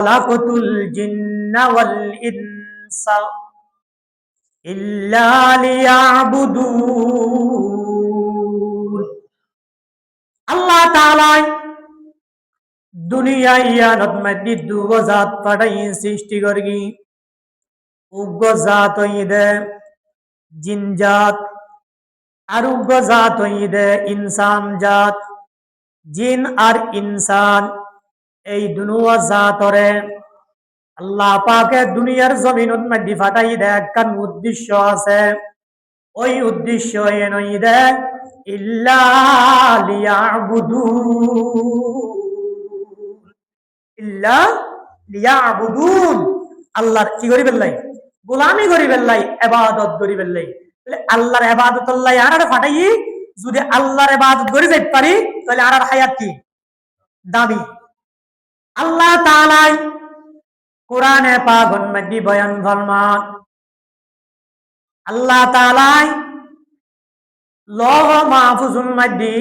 খলাকতুল জিন্না ওয়াল ইনসা ইল্লা লিয়াবুদুন আল্লাহ তাআলা দুনিয়া ইয়ানত মধ্যে দুগো সৃষ্টি করগি। উগ্র হইদে জিন আর উগ্র হইদে ইনসান জাত। জিন আর ইনসান এই দুনুয়া জাতরে। আল্লাহ পাকে দুনিয়ার জমিনত মধ্যে ফাটাই দে একখান উদ্দেশ্য আছে। ওই উদ্দেশ্য এ নই দে ইল্লা লিয়াবুদুন ইল্লা লিয়াবুদুন আল্লাহর কি করি বেল্লাই গোলামি করি বেল্লাই এবাদত করি বেল্লাই আল্লাহর এবাদত আল্লাহ আর ফাটাই, যদি আল্লাহর এবাদত করি যাইতে পারি, তাহলে আর হায়াত কি? দাবি আল্লাহ তাআলাই কোরআনে পাগন মধ্যে বয়ান ফরমান আল্লাহ তাআলাই লহ মাহফুজুল মধ্যে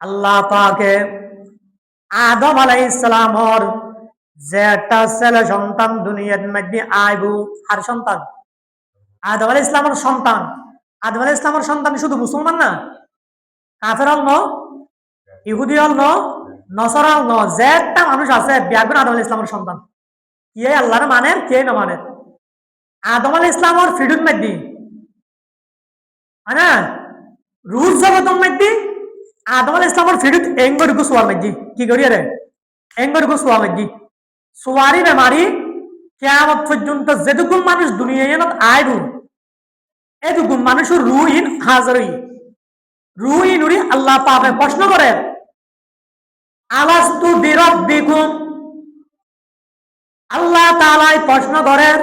আল্লাহ পাকে আদম আলাই ইসলামর যে একটা ছেলে সন্তান দুনিয়ার মধ্যে আইবু, আর সন্তান? আদম আলাই সন্তান। আদম আলাই সন্তান শুধু মুসলমান না? কাফের ন? ইহুদি হল ন? নসরা হল ন যে একটা মানুষ আছে বিয়াগুন আদম আলাই ইসলামের সন্তান। কে আল্লাহর মানে কে না মানে? আদম আলাই ইসলামর ফিডুন মধ্যে হ্যাঁ রুজ জগতন মধ্যে আদম আল ইসলামর ফিরুত এঙ্গর গু সোয়ার মধ্যে কি করি রে এঙ্গর গু সোয়ার সোয়ারি বেমারি, কেয়ামত পর্যন্ত মানুষ দুনিয়ায় রুইন হাজারই। রুইন উড়ি আল্লাহ পাবে প্রশ্ন করে আলাস্তু বিরব দেখুন আল্লাহ তালাই প্রশ্ন করেন,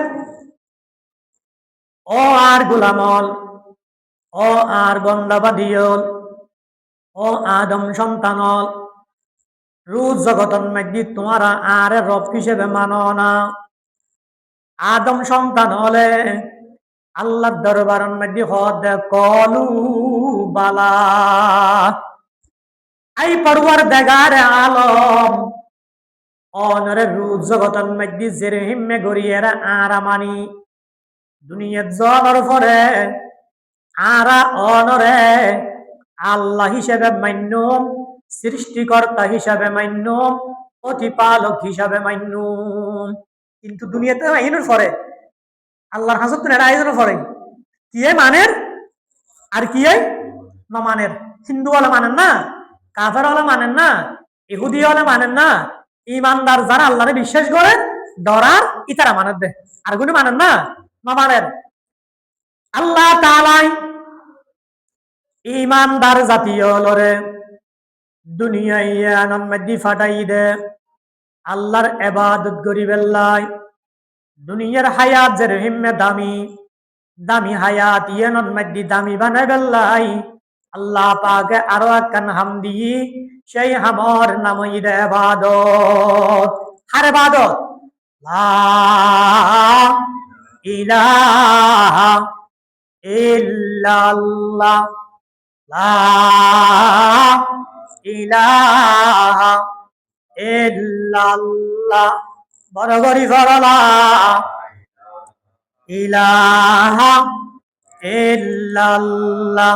ও আর গুলামল, ও আর বন্দাবাদিয়ল ও আদম সন্তানল রুজ জগতন মধ্যে তোমারা আর রব হিসেবে মানো না। আদম সন্তান হলে আল্লাহ দরবার মধ্যে হদ কলু বালা। আই পড়ুয়ার দেগার আলম। অনরে রুজ জগতন মধ্যে জেরে হিম্মে গড়িয়ে আরামানি দুনিয়ার জনের পরে আরা অনরে আল্লাহ হিসেবে মান্য সৃষ্টিকর্তা হিসাবে মান্য প্রতিপালক হিসাবে মান্য কিন্তু দুনিয়াতে আইনের পরে, আল্লাহর হাজত তো আয়োজনের পরে, কি মানের? আর কি? নমানের হিন্দু হলে মানেন না। কাফের হলে মানেন না ইহুদি হলে মানেন না, ইমানদার যারা আল্লাহরে বিশ্বাস করে, ডরার ইতারা মানের দে আর কোনো মানেন না নমানের আল্লাহ তালাই ইমানদার জাতীয় লরে দুনিয়ায় আনন্দি ফাটাই দে। আল্লাহর এবাদত গরিবেল্লাই দুনিয়ার হায়াত যে রহিমে দামি দামি হায়াত ইয়েনন মধ্যে দামি বানাই বেল্লাই আল্লাহ পাকে আরও একখান হাম দি সেই হামর নাম ঈদ এবাদত হার এবাদত লা ইলাহা ইল্লাল্লাহ। লা ইলাহা ইল্লাল্লাহ। বড় করি ফরলা ইলাহা ইল্লাল্লাহ।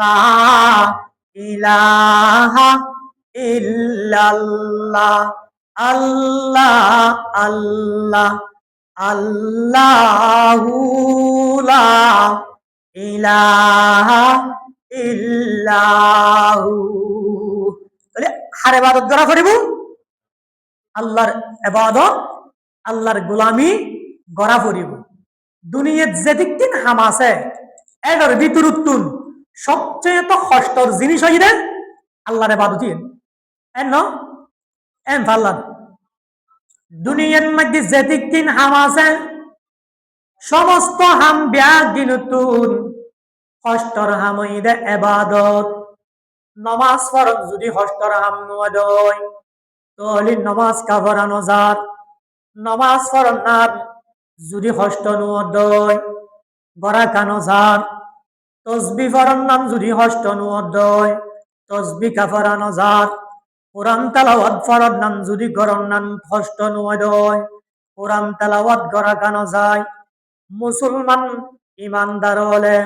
লা ইলাহা ইল্লাল্লাহ, আল্লাহ আল্লাহ, আল্লাহু লা ইলাহা ইল্লাহু। তাহলে হার ইবাদত করা করিব, আল্লাহর ইবাদত, আল্লাহর গোলামি গড়া করিব। দুনিয়ার যে দিকটিন হাম আছে এটার ভিতরুত্তুন সবচেয়ে তো কষ্টর জিনিস হইলে আল্লাহর ইবাদত এন এম ফাল্লান দুনিয়ার মধ্যে যেদিক দিন হাম আছে, সমস্ত হাম ব্যাগ হস্তর হাম ইদে এবাদত নমাজ ফরজ যদি হস্তর হাম নয় নমাজ কাবরানো যার। নমাজ ফরন নাম যদি হস্ত নুয় গড়া তসবি ফরন নাম যদি হস্ত নুয় তসবি কাফরানো যার। কোরআন তালাওয়াত ফরদ নাম যদি গরম নাম নুয় কোরআন তালাওয়াত গড়া যায়। মুসলমান ইমানদার হলে,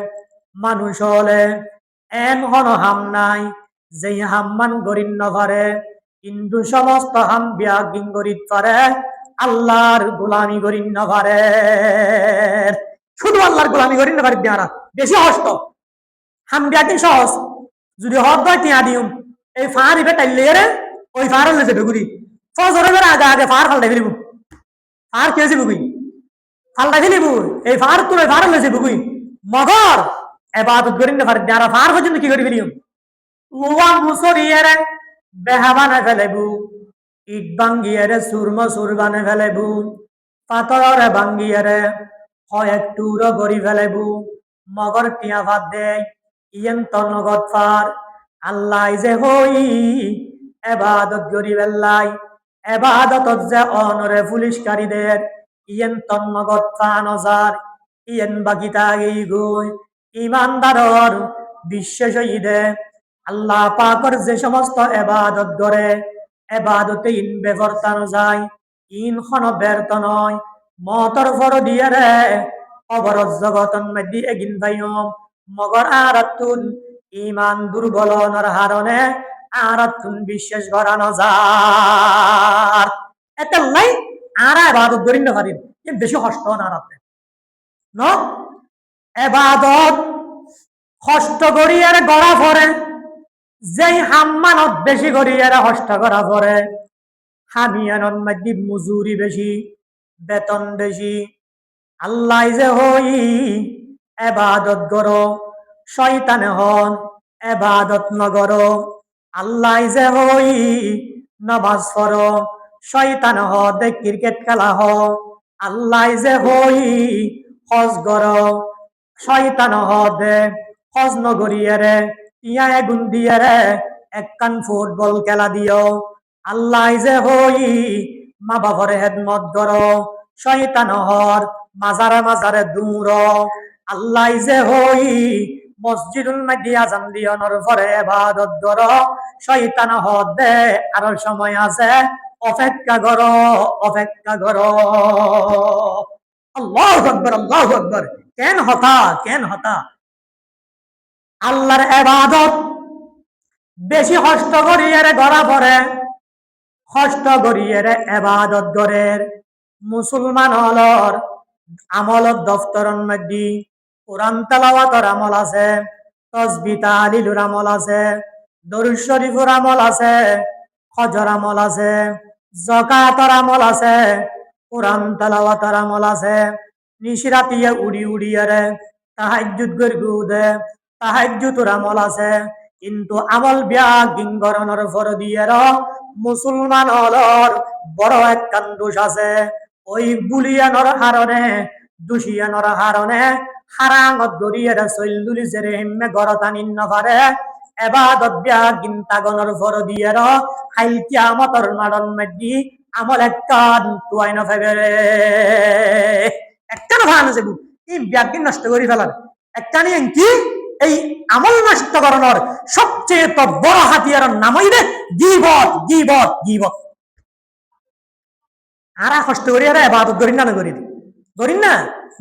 মানুষ হলে এম হন হাম নাই যে হাম্মান গরিন নভারে কিন্তু সমস্ত হাম বিয়া গিঙ্গরিত পারে, আল্লাহর গোলামি করিন না পারে। শুধু আল্লাহর গোলামি করিন না পারি বেশি হস্ত হাম বিয়া কি সহজ। যদি হদ দয়, টিয়া দিউম। এই ফার ইবে টাইলে রে, ওই ফার হলে যাবে গুড়ি ফজরে বের আগে আগে ফার ফালটা ফেলিব। ফার কে যাবে গুই ফালটা ফেলিব। এই ফার তোর ফার হলে যাবে গুই মগর, এবাদত করিন না পারি দিয়ারা ফার পর্যন্ত কি করি ফেলিম লুয়া মুসরিয়ারে বেহাবানা ফেলেবু। ইট ভাঙ্গিয়ারে সুরম সুর বানে ফেলেবু। পাতরে ভাঙ্গিয়ারে হয় একটুর গড়ি ফেলেবু। মগর টিয়া ভাত দেয় ইয়েন ফার। আল্লাহ যে হই, এবাদত গরি বেল্লাই এবাদত যে অনরে পুলিশকারীদের ইয়েন তো নগদ ফান অজার। ইয়েন বাকিতা এই গই, ইমানদারর বিশ্বাস ঈদে আল্লাহ পাকর যে সমস্ত এবাদত করে এবাদতে ইন বেবর্তানো যায়। ইন খন ব্যর্থ নয়। মতর ফর দিয়ে রে। অবরত জগতন মধ্যে এগিন ভাইম মগর আরাতুন ইমান দুর্বলনার হারণে আরাতুন বিশ্বাস করানো যার এতে লাই আর এবাদত করি না পারি বেশি কষ্ট না রাতে। ন? কষ্ট করি আর গড়া ফরে যেই হাম্মানত বেশি করি এরা হস্ত করা পরে হামিয়ানত মধ্যে মজুরি বেশি। বেতন বেশি। আল্লাহ যে হই, এবাদত গর শয়তানে হন, এবাদত নগর আল্লাহ যে হই নবাজ ফর শয়তান হ, দে ক্রিকেট খেলা হ। আল্লাহ যে হই, হজ গর শয়তান হ, দে হজ নগরিয়ারে ইয়া এগুন দিয়ে রে। একখান ফুটবল খেলা দিও। আল্লাহ যে হই মা বাবার হেদমত গর শয়তান হর, মাজারে মাজারে দূর। আল্লাহ যে হই, মসজিদুল মধ্যে আজান দিয়নর পরে গর শয়তান দে, আর সময় আছে, অপেক্ষা কর অপেক্ষা কর। আল্লাহ আকবর আল্লাহ আকবর। কেন হতা কেন হতা? আল্লাহর এবাদত বেশি কষ্ট করিয়ে ধরা পড়ে। কষ্ট করিয়ে এবাদত গরের মুসলমান হলর আমলত দফতরন মধ্যে কোরআন তালাওয়াতর আমল আছে তসবি তালিলুর আমল আছে দরুদ শরীফুর আমল আছে খজর আমল আছে জকাতর আমল আছে কোরআন তালাওয়াতর আমল আছে। নিশিরাতিয়ে উড়ি উড়িয়ে রে তাহাজ্জুদ গর্গুদে তাহাজ্জুতুর আমল আছে। কিন্তু আমল বিয়া গিঙ্গরণর ফর দিয়ে মুসলমান হলর বড় এক দোষ আছে। ওই বুলিয়ানোর হারণে, দুষিয়ানোর হারণে হারাঙত গড়িয়ে চৈলুলি জেরে হিম্মে গরতানিন নভারে এবাদত বিয়া গিন্তাগণর ফর দিয়ে হাইল কিয়ামতর মাডন মেডি আমল একটান তুয়াই না ফেবে একটা না ভান আছে এই ব্যাগিন নষ্ট করি ফেলার একটা নিয়ে কি? এই আমল নষ্ট করানোর সবচেয়ে তো বড় হাতিয়ার নামই রে গিবত গিবত গিবত। আরা কষ্ট করি, আর এবাদত করি না করি। করি না,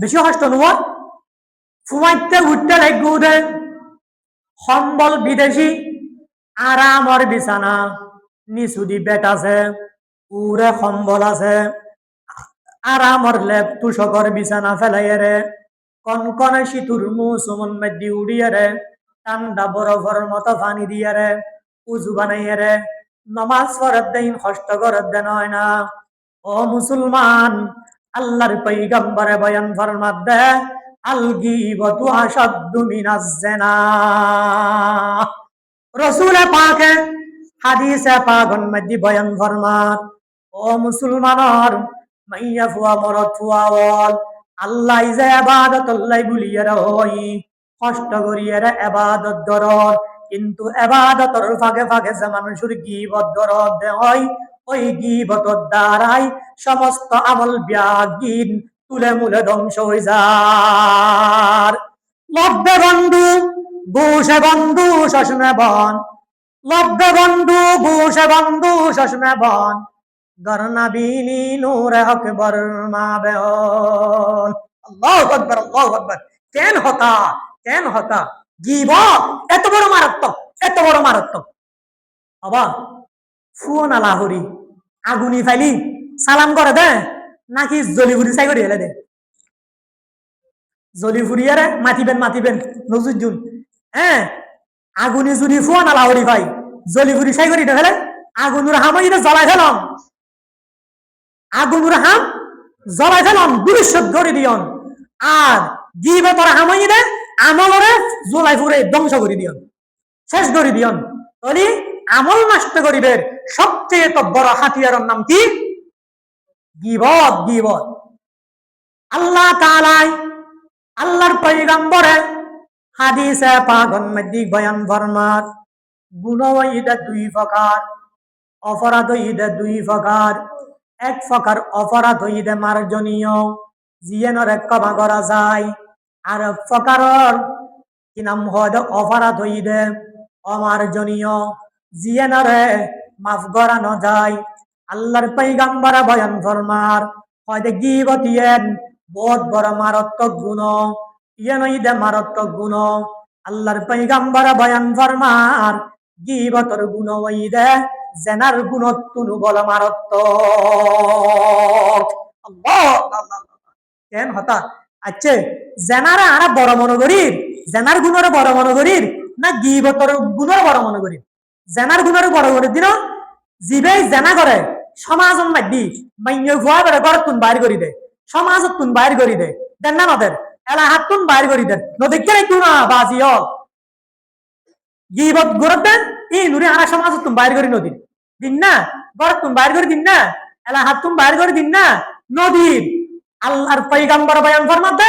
বেশি কষ্ট নোয়া ফুমাইতে উঠতে লাগবে উঠে সম্বল বিদেশি আরামর বিছানা, নিচুদি বেট আছে উরে সম্বল আছে। আরামর লেপ তুষকর বিছানা ফেলাইয়ারে কনকনে শীতুর মৌসুমন মধ্যে উড়িয়ারে ঠান্ডা বরফের মতো পানি দিয়ারে, উজু বানাইয়ারে। নমাজ পড়ার দিন কষ্ট করার দেন হয় না। ও মুসলমান, আল্লাহর পৈগম্বরে বয়ান ফরমাত দে আলগিবতু আসাদ্দু মিনাজ জিনা। রসুলে পাকে, হাদিসে পাগন মাদি বয়ান ফরমার ও মুসলমানর, মাইয়া ফুয়া মরত ফুয়া আল্লাহ যে আবাদত আল্লাহ বুলিয়ার হই কষ্ট করিয়ার আবাদত দরদ। কিন্তু আবাদতর ফাঁকে ফাঁকে যে মানুষের গিবত দরদ দে হয় ওই গিবতর দ্বারাই সমস্ত আমল ব্যাগিন তুলে মুলে ধ্বংস হয়ে যার লব্ধে বন্ধু ঘোষে বন্ধু শশনে বন। লব্ধে বন্ধু ঘোষে বন্ধু শশনে বন। গরনা বিনি নূরে হক বর্মা বেহন আল্লাহ আকবার আল্লাহ আকবার। কেন হতা? কেন হতা? জীব এত বড় মারাত্মক, এত বড় মারাত্মক। বাবা ফুয়ন আলাহরি আগুনি ফাইলি, সালাম করে দে, নাকি জলিগুড়ি চাই করে হেলে দে। জলি ফুরিয়ারে মাতিবেন মাতিবেন নজুদ্দিন হ্যাঁ আগুনি যদি ফুয়ান আলাহরি ভাই জলি ফুরি সাই করি ফেলে আগুনুর হামাই জ্বলাই ফেলাম। আগুনুর হাম জ্বলাই ফেলাম বিশুদ্ধ করে দিয়ন। আর গিবে তোর হামাই দে, আমলরে জ্বলাই ফুরে ধ্বংস করে দিয়ন। শেষ করে দিয়ন। তাহলে আমল নষ্ট করিবের সবচেয়ে তো বড় হাতিয়ারের নাম কি? গিবত গিবত। আল্লাহ তাআলাই, আল্লাহর পয়গম্বরে হাদিসে পাগন মধ্যে বয়ান ফরমার গুণওয়াইদা দুই প্রকার, অপরাধ দুই প্রকার এক প্রকার অপরাধ হইদে মার্জনীয় জিয়েনরে ক্ষমা করা যায়। আর প্রকারর কি নাম হয় অপরাধ হইদে অমার্জনীয় জিয়েনরে মাফ করানো যায়। আল্লাহর পৈগাম্বরা বয়ান ফরমার হয়তো গিবতিয়েন বহুত বড় মারাত্মক গুণ ইয়ে নইদে মারাত্মক গুণ। আল্লাহর পৈগাম্বরা বয়ান ফরমার, গিবতর গুণ ওইদে জেনার গুণত্তুনু বল আল্লাহ। কেন হতা? আচ্ছা জেনারা আরা বড় মনে করির জেনার গুণরে বড় মনে করির না গিবতর গুণর বড় মনে করির জেনার গুণরে বড় করে দিন জিবে জেনা করে। সমাজন মাধ্যি মাইন্য ভুয়া বেড়ে ঘর তুন বাইর করি দে। সমাজত তুন বাইর করি দে। দেন না নদের। এলা হাত তুন বাইর করি দেন নদীকে একটু না বাজি হল গিবত গরত দেন ই নুরে আনা সমাজত তুন বাইর করি নদীর। দিন না ঘর তুন বাইর করে দিন না এলা হাত তুন বাইর করে দিন না নদীর। আল্লাহর পৈগাম্বর বয়ান ফরমাত,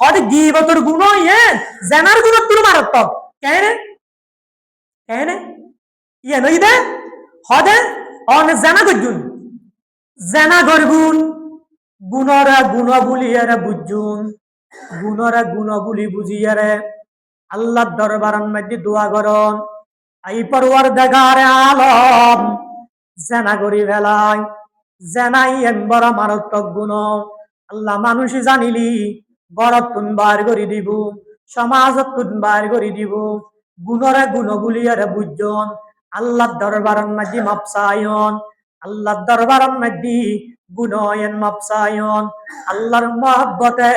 হদ গিবতর গুণ ইয়ে জেনার গুণ তুর মারাত্মক। কেন? কেন? ইয়ে নই দে হদে? অন জেনা গজুন জেনা গরগুন, গুণরা গুণ বুলিয়ারে বুঝুন। গুণরা গুণ বুলি বুঝিয়ারে আল্লাহ দরবারন মধ্যে দোয়া করন। আই পরওয়ার দেখারে আলম জেনা করি ফেলাই জেনাই এন বড় মারাত্মক গুণ আল্লাহ মানুষ জানিলি গড়ত তুন বার করে দিব সমাজত তুন বার করে দিব, গুণরে গুণ বুলিয়ারে বুঝজন। আল্লাহ দরবারন মধ্যে মাপসায়ন আল্লাহ দরবারন মধ্যে গুণয়ন মাপসায়ন। আল্লাহর মহব্বতে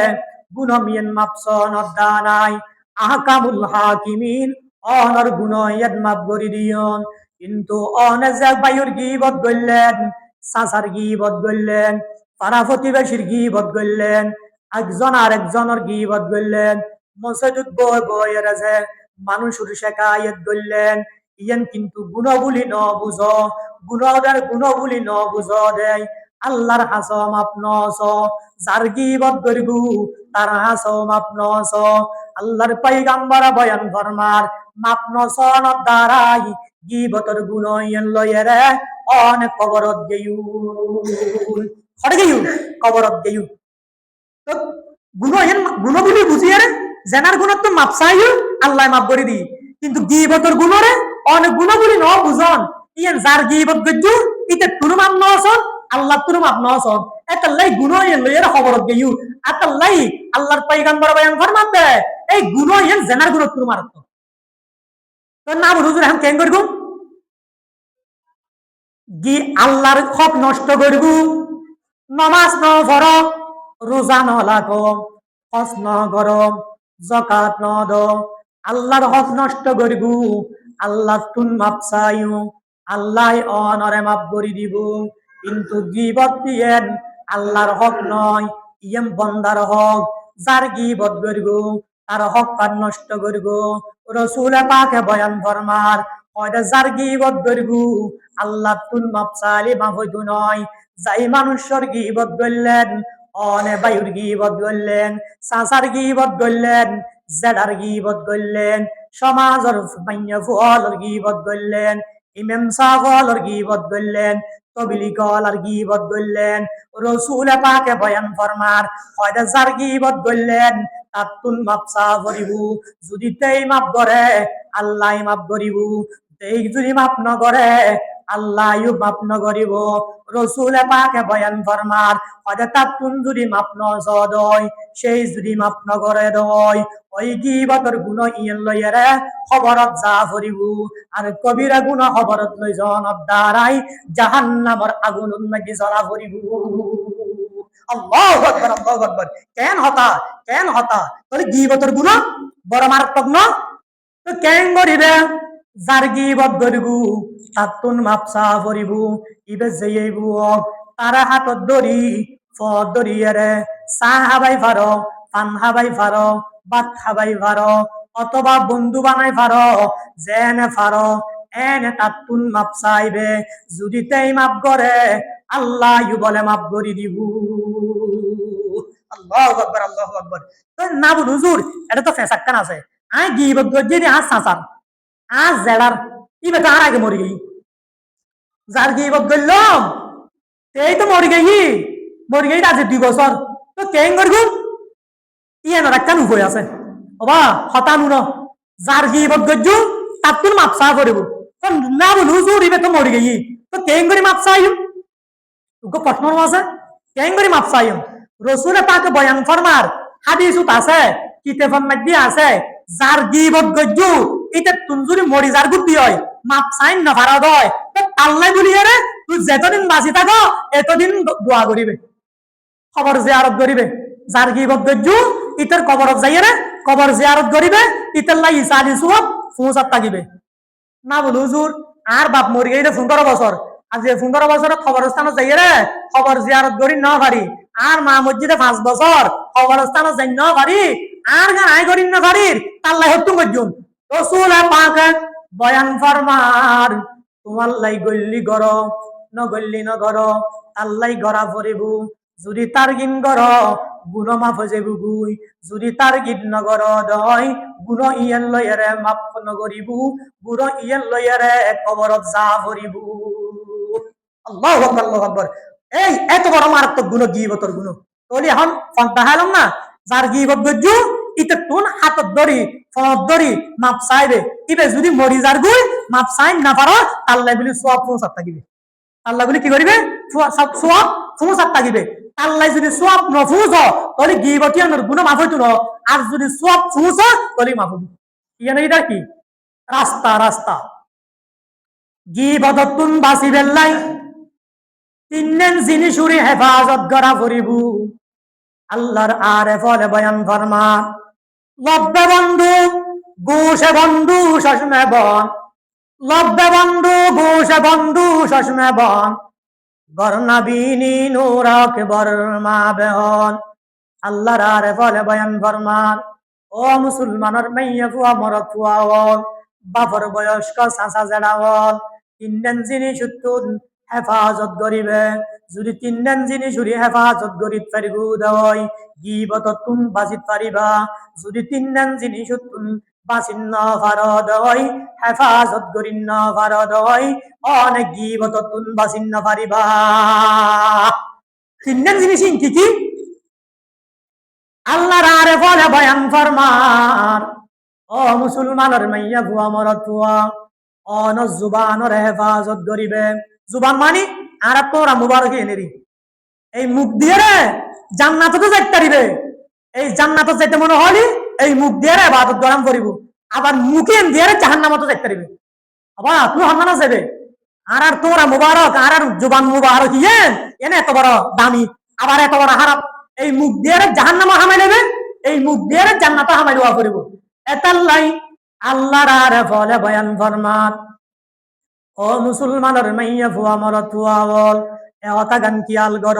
গুণমিয়ন মাপসন অদ্দানাই আহকামুল হাকিমিন, অনর গুণয়ন মাপ করি দিয়ন। কিন্তু অনে যে বায়ুর গিবত গইলেন সাসার গিবত গইলেন পাড়া প্রতিবেশীর গিবত গইলেন একজন আর একজনের গিবত গইলেন মসজিদ বই বই আছে মানুষের শেখায়ত গইলেন ইয়ান কিন্তু গুণ বুলি ন বুঝ, গুণদের গুণ বুলি ন বুঝ দেয়, আল্লাহর হাসম যার গিবত গরিবু তার হাসম আপনস, আল্লাহর পাইগাম্বার বয়ান ফরমার মাপনস দ্বারাই গিবতর গুণ লয়েরে অনেক কবরত গেয়ু কবরত তো জেনার গুণত মাপসাইও আল্লাহ মাপ করে দি। কিন্তু গুণরে ন বুঝন। যার গজ্জু ইতে তুরু মাপ নসন আল্লাহ তুরু মাপ নসন এতাল্লাই গুণ ইয়ান লইয়ের খবরত গেয়ু আতাল্লাই আল্লাহর পয়গম্বর বয়ান ফরমান দে। এই গুণ ইয়ান জেনার গুণ তুরু মারত তো না কেন গি আল্লাহর নষ্ট নমাজ ন ফর রোজা ন ন গরম জকাত ন দ আল্লাহর হক নষ্ট আল্লাহ তুন মাপ চাইও আল্লাহ অনরে মাপ করি দিব। কিন্তু গিবত দিয়েন আল্লাহর হক নয় ইয়েম বন্দার হক যার গিবত করব, তার হক নষ্ট করব। রসুল পাকে বয়ান ফরমার কয়টা যার গিবত করবু আল্লাহ তুন মাপ হইতো নয়। যাই মানুষের গিবত করলেন অনে বায়ুর গিবত করলেন চাচার গিবত করলেন জেডার গিবত করলেন সমাজের মান্য ফলের গিবত করলেন ইমাম সাহলের গিবত করলেন তবিলি কলার গিবত করলেন রসুল পাকে বয়ান ফরমার কয়দা যার গিবত করলেন তার তুন মাপ চা করিব যদি তেই মাপ করে আল্লাহ মাপ করিব তেই যদি মাপ নগরে আল্লাহ মাপ নকরিব রসুল পাকে বয়ান ফরমার তার তুন যদি মাপ নয় সেই যদি মাপ নকরে দয়। ওই গিবতর গুণ ইয়েন লইয়ারে খবরত যা ফুরিব আর কবিরা গুণ খবরত লই জনব দ্বারাই জাহান্নামর আগুন নাকি জ্বলা ফুরিব আল্লাহু আকবার আল্লাহু আকবার। কেন হতা কেন হতা? তাহলে গিবতর গুণ? বড় মারাত্মক ন? তো কেন করিবে গিবত ধরিবু তাতুন মাপসা ফুরিব ইবে যেইব তারা হাতত ধরি ফদ ধরিয়ারে চাহ হাবাই ফারো পান হাবাই ফারো ভাত খাবাই পারো অথবা বন্ধু বানাই পারো যেনে পারো এনে তাতুন মাপ চাইবে যদি তেই মাপ করে আল্লাহ ইউ বলে মাপ করি দিব। আল্লাহ আকবর আল্লাহ আকবর না হুজুর এটা তো ফেসাক্কান আছে। আই গিবত গজ্জি আজ সাসার আজ জেডার ই বেটা আর আগে গই যার গিবত গল্লম এই তো মরি গই মরি গই আজ দুই বছর তো কেন করব ইয়ানোর একটা নুভই আছে অবা হতানু ন যার গিবত গজ্জু তার তোর মাপসা করিব না বলু জুরিবে তো মরি গই তো কেন করে মাপসা আইম তোকে প্রশ্ন আছে কেন করে মাপসা আইম রসুলে পাকে বয়ান ফরমার হাদিসুত আছে কিতাবন মধ্যে আছে যার গিবত গজ্জু এটা তুন যদি মরি যার গুটি হয়, মাপ সাইন না ভাড়া দয় আল্লাহ বলি রে তুই যেতদিন বাঁচি থাকো, এতদিন দোয়া করিবে খবর জিয়ারত করিবে যার গিবত গজ্জু ইতার কবরত যাইয়ে রে কবর জিয়ারত করিবে ইতার লাই ইসালি সুব ফুসাত থাকিবে। না বলু হুজুর আর বাপ মরি গেলে পনেরো বছর যে পনেরো বছরের কবরস্থানে যাইয়ে রে খবর জিয়ারত করি না পারি আর মা মসজিদে পাঁচ বছর কবরস্থানে যাই না পারি আর গান আই করি না পারি তাল্লাই হত্যু গজ্জুন রসুল পাক বয়ান ফরমার, তোমার লাই গল্লি গর ন গল্লি ন গর আল্লাই গড়া ফরিব যদি তার গিন গর গুণ মাফ যাব গুই, যদি তার গীত নগর দয় গুণ ইয়ান লয়ারে মাফ নগরিব গুণ ইয়ান লয়ারে কবরত যা ভরিব। আল্লাহ আল্লাহ আকবার। এই, এত বড় মারাত্মক গুণ, গিবতর গুণ। তাহলে এখন ফন্টা হাইলাম না? যার গিবত গজ্জু ইতে তুন হাতত ধরি ফত ধরি মাপ চাইবে ইবে যদি মরি যার গুই মাপ চাইন না পারো আল্লাহ বলি সোয়াব পৌঁছাত থাকিবে। আল্লাহ বলি কি করিবে সোয়াব পৌঁছাত থাকিবে। আল্লাহ যদি সব নফুজ তাহলে গিবতিয়ানোর গুণ মাফ হইতো আর যদি সব ফুজ তাহলে মাফ হইব ইয়ানে এটা কি? রাস্তা রাস্তা গিবততুন বাসি বেল্লাই তিনজন জিনিসুরি হেফাজত করা করিব আল্লাহর আর ফলে বয়ান ফরমা লব্বে বন্ধু গোষে বন্ধু শশমে বন লব্বে বন্ধু গোষে বন্ধু শশমে বন বর্ণাবিনী নূরক বর্মা বেহন। আল্লাহর আরে ফলে বয়ান ফরমান, ও মুসলমানের মাইয়া ফুয়া মরত ফুয়া হল বাপর বয়স্ক চাচা জেড়া হল তিনজন জিনিস হেফাজত করিবে। যদি তিনজন জিনিস উড়ি হেফাজত করি পারিব দেওয়াই গিবত তুম বাঁচিত পারিবা। যদি তিন তিনজন জিনিস উত্তুন বাঁচিন্ন ভারত হয়, হেফাজত করিন্ন ভারত হয়, অনেক গিবত তুন বাঁচিন্ন পারিবা। তিনজন জিনিস কি কি? আল্লাহর আরে ফলে বয়ান ফরমার ও মুসলমানের মাইয়া ভুয়া মরত ভুয়া অন জুবানর হেফাজত করিবে। জুবান মানি, আর তোরা মুবারক এনেরি এই মুখ দিয়ে রে জান্নাত তো যাইতে পারিবে এই জান্নাত যাইতে মনে হলি, এই মুখ দিয়ে রে ইবাদত গরম করিব। আবার মুখে দিয়ে রে জাহান্নামত যাইতে পারিবে আবার তুই হান্নানা যাবে আর আর তোরা মুবারক, আর আর জুবান মুবারক ইয়েন এনে এত বড় দামি, আবার এত বড় হারাপ এই মুখ দিয়ে রে জাহান্নামা হামাই নেবে, এই মুখ দিয়ে রে জান্নাত হামাই দেওয়া করিব। এতাল্লাই আল্লাহর আর ফলে বয়ান ফরমান। ও মুসলমানের মাইয়া ফুয়া মরত ফুয়া বল, এ অতা গান কিয়াল গর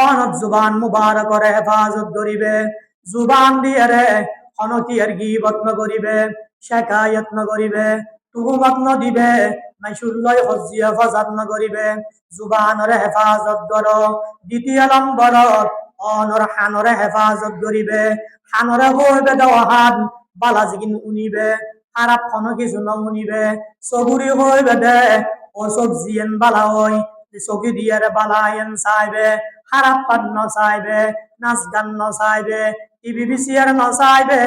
অনত জুবান মুবারকরে হেফাজত করিবে, জুবান দিয়ে রে অনকিয়ার গিবত ন করিবে, শেখায়ত ন করিবে তুহুমত নদিবে মাইসুল্লয় হজিয়া ফজাত নগরিবে হেফাজত কর দ্বিতীয় নম্বরত অনর হানরে হেফাজত করিবে হানরে হইবে দেওয়াহান, বালাজিগিন উনিবে খারাপ খন কিছু নমুনিবে চগুরি হইবে দে ও সব জিয়েন বালা হই চকি দিয়ারে বালায়েন চাইবে খারাপ পান নচাইবে, নাচ গান ন নচাইবে টিভি বিসিয়ার নচাইবে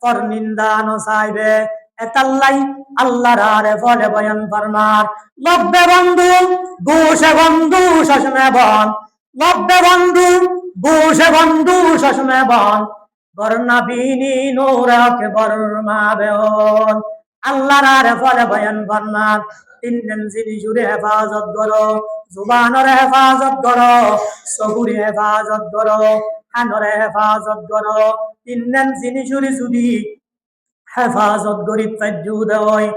পর নিন্দা ন নচাইবে, এতাল্লাই আল্লাহ রারে ফলে বয়ান ফরমার লব্বে বন্ধু ঘুষে বন্ধু শশমে বন। লব্বে বন্ধু ঘুষে বন্ধু শশমে বন। বর্ণা বিনি বর্মা বেন আল্লাহ রারে ফলে বয়ান জিনিস জুড়ে হেফাজত করো, জুবানর হেফাজত করো সহুরে হেফাজত করো হানরে হেফাজত করো। তিনজন জিনিস যদি হেফাজত করি তাজ্জু দেয়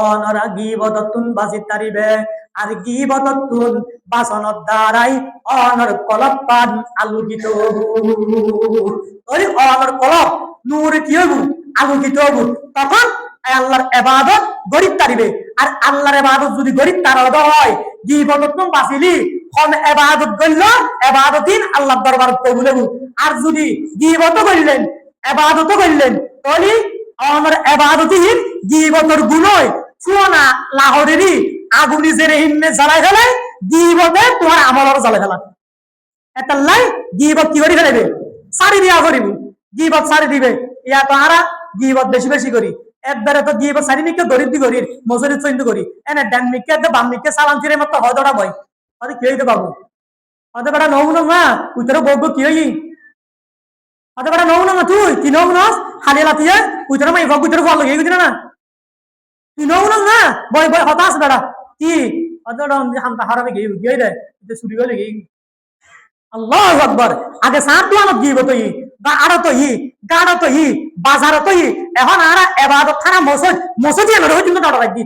অনরা গিবততুন বাঁচি তারিবে। আর গিবততুন বাসনত দ্বারাই অনর কলপ পান আলোকিত ওই অনর কলপ, নূর কি হবু? আলোকিত হবু। তখন আল্লাহর এবাদত গরিব তারিবে। আর আল্লাহর এবাদত যদি গরিব তার হয় গিবততুন বাঁচিলি হন এবাদত গইল, এবাদতিন আল্লাহ দরবার কবুল আর যদি গিবত করিলেন এবাদত করিলেন তাহলে আমার এবাদতিহীন গিবতর গুণই ফুয়ানা লাহরেরই আগুনি জেরে হিন্নে জ্বালাই ফেলে, গিবতে তোমার আমলর জ্বালাই ফেলা। একটা লাই, গিবত কি করে ফেলেবে সারি দিয়া করিব। গিবত সারি দিবে। ইয়া তো আরা, গিবত বেশি বেশি করি। একবারে তো গিবত সারি নিকে দরিদ্র করি, মজুরি চৈন্দ করি। এনে ডান মিকে বাম মিকে সালাম চিরে মতো হদড়া বই হয়তো কি হইতে পাবো? হয়তো বেটা নৌ না উত্তরে বগ্য কি হই? হয়তো বেটা নৌ না তুই কি নৌ না? খালি লাতিয়া, উইতরে মাই ভগ উইতরে ফল লগে না? তুই নও না বয় বয়, হতাশ বেড়া কি? আগে লাগি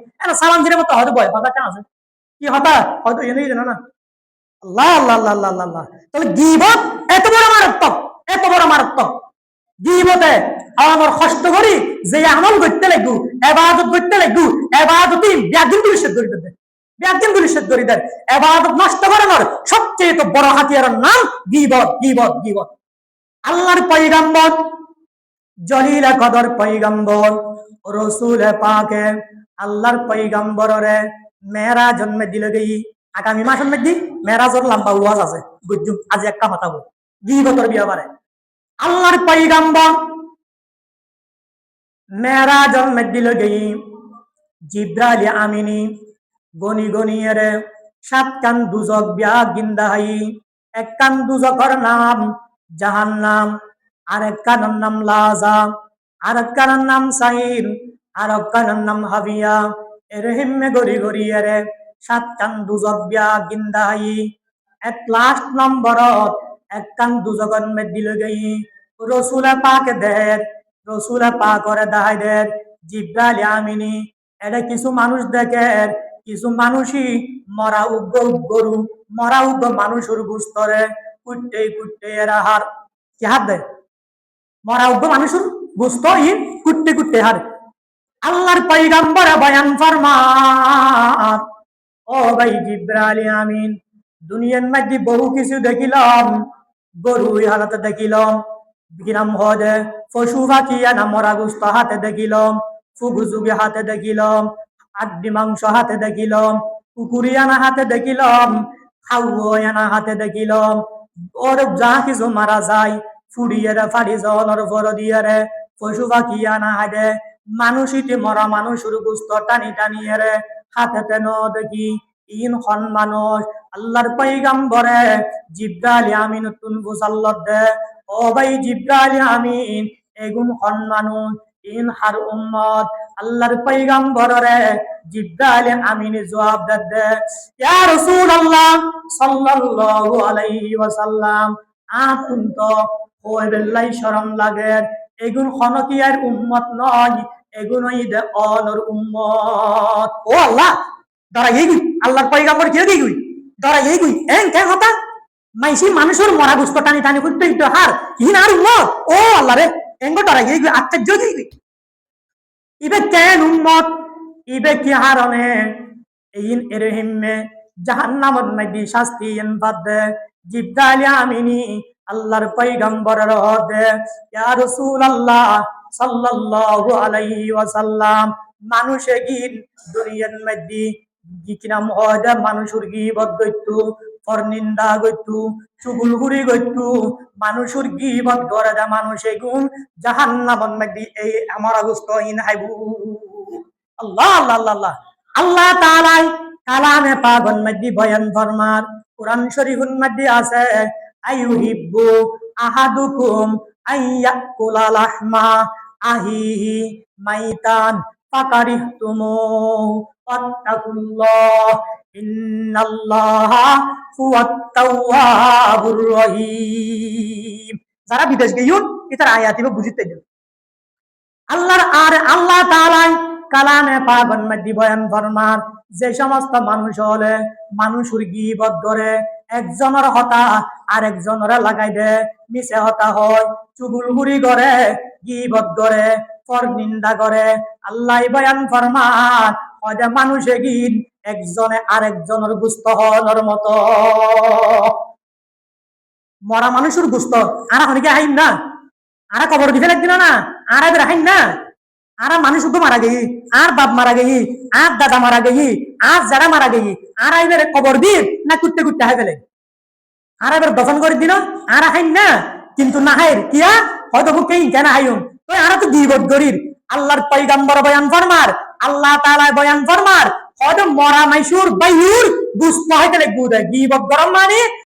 কি হতা? হয়তো আমার কষ্ট করি, যে আমল করতে লাগবো, এবাদত করতে লাগবো এবাদতি ব্যাগদিন পুলিশের ধরি ব্যাগদিন পুলিশের দেয় এবাদত নষ্ট করানোর সবচেয়ে বড় হাতিয়ারের নাম গিবত গিবত গিবত। আল্লাহর পৈগাম্বর জলিলা কদর পৈগম্বর রসুল পাকে আল্লাহর পৈগম্বরে মেরা জন্মে দিল গেই। আগামী মাসের মধ্যে মেরাজর লম্বা ওয়াজ আছে। বুঝুম আজ একটা কথা বল। গিবতর বিয়া পারে আল্লাহর পৈগম্বর মেরা জন্মে দিল গেই। জিব্রালি আমিনী গনি গনি এরে। সাত কান দুজক বিয়া গিন্দাহাই। এক কান দুজকর নাম জাহান নাম আর এক কানের নাম লাজা। আর এক কানের নাম সাইন আর এক কানের নাম হাবিয়া। এর হিম্মে গড়ি গড়ি এরে। সাত কান দুজক বিয়া গিন্দাহাই। এক লাস্ট নম্বরত এক কান দুজকন মে দিল গই। রসুলা পাক দের রসুলা পাক করে দাহাই দের জিব্রাইল আমিনী এটা কিছু মানুষ দেখে কিছু মানুষই মরা উগ্র গরু, মরা উগ্র মানুষের গুস্তরে কুটতে কুটতে এরা হার কি হাত দেয়? মরা উগ্র মানুষের গুস্ত ই কুটতে কুটতে হার। আল্লাহর পৈগম্বর বয়ান ফরমান, ও ভাই জিব্রাইল আমিন, দুনিয়ার মধ্যে বহু কিছু দেখিলাম, গরু হালাতে দেখিলাম, বিরাম হদে, পশু পাখি না মরা গুস্ত হাতে দেখিলাম ফুগুজুগে হাতে দেখিলাম আড্ডি মাংস হাতে দেখিলাম কুকুরিয়ানা হাতে দেখিলাম খাওয়ানা হাতে দেখিলাম। ওর যা কিছু মারা যায়, ফুড়িয়ে রে ফাড়ি জলর ফর দিয়ে রে, পশু পাখি আনা হাতে মানুষইতে মরা মানুষের গুস্ত টানি টানিয়ে রে, হাতে ন দেখি ইন খন মানুষ। আল্লাহর পৈগাম্বরে জিব্রাইল আমিন তুন বুসাল্লত দে, ও ভাই জিব্রাইল আমিন, এগুন খন মানুষ ইন হার উম্মত। আল্লাহর পৈগাম্বরে জিব্রাইল আমিন জবাব দে ইয়া রাসূলুল্লাহ সাল্লাল্লাহু আলাইহি ওয়াসাল্লাম আতুন তো ওই বেল্লাই শরম লাগে, এগুন খনকিয়ার উম্মত নয়, এগুন ঈদ অনর উম্মত। ও আল্লাহ দরা গুই আল্লাহর পয়গাম্বর কি গই গুই দরা গুই এন কেন হতা মাইসি মানুষের মরা গুস্ত টানি টানি করতে হার হিন আর উম্মত? ও আল্লাহ রে, এঙ্গো দরা এই গুই আশ্চর্য গই গুই ইবে কেন উম্মত, ইবে কি হারনে ইন এরহিমে জাহান্নামের মধ্যে শাস্তি ইন বাদে। জিব্রাইল আমিনি, আল্লাহর পয়গম্বরের হদে ইয়া রাসূলুল্লাহ সাল্লাল্লাহু আলাইহি ওয়াসাল্লাম, মানুষে গিন দুনিয়ার মধ্যে কিনা মহদে মানুষের গিবত গইতু পরনিন্দা গইতু চুগুলগুড়ি গইতু, মানুষের গিবত করে দে মানুষে গুণ জাহান্নামের মধ্যে এই আমার অবস্থা ইন হাইবু। আল্লাহ আল্লাহ আল্লাহ আল্লাহ। তাআলাই কালামে পাগন মধ্যে বয়ান ফরমার, কোরআন শরীফের মধ্যে আছে, আইয়ুহিব্বু আহাদুকুম আইয়াকুলা লাহমা, আহিহি মাইতান ফাকারিহতুমু। ফাত্তাকুল্লাহ ইন্নাল্লাহা হুয়াত তাওয়াবুর রহিম যারা বিদেশ গিয়ুন এটার আয়াতিব বুঝিতে দিন আল্লাহর আর আল্লাহ তাআলাই কালামে পাগন মধ্যে বয়ান ফরমান, যে সমস্ত মানুষ হলে মানুষের গিবত করে একজনের হতা আর একজনের লাগাই দে, মিছে হতা হয় চুগুলগুড়ি করে গিবত করে পর নিন্দা করে, আল্লাহ বয়ান ফরমান একজনে আরেকজনের গুস্ত হওয়ার মতো। মরা মানুষের গুস্ত, আর হনিকে আইন না, আর কবর দিতে লাগছিল না, আর এদের আইন না। আর মানুষ শুধু মারা গেই, আর বাপ মারা গেই, আর দাদা মারা গেই, আর যারা মারা গেই, আর এবার কবর দি না কুটতে কুটতে হাই ফেলে। আর এবার দফন করে দিল, আর আইন না, কিন্তু না হাইর কিয়া? হয়তো বুকে কেন হাইম তো আর তো গিবত গরির আল্লাহর পয়গাম্বর বয়ান ফরমার আল্লাহ তাআলা বয়ান ফরমার হয়তো মরা মাইসুর বাইউর দুষ্ট হয় তাহলে গুদায় গিবত গরম মানে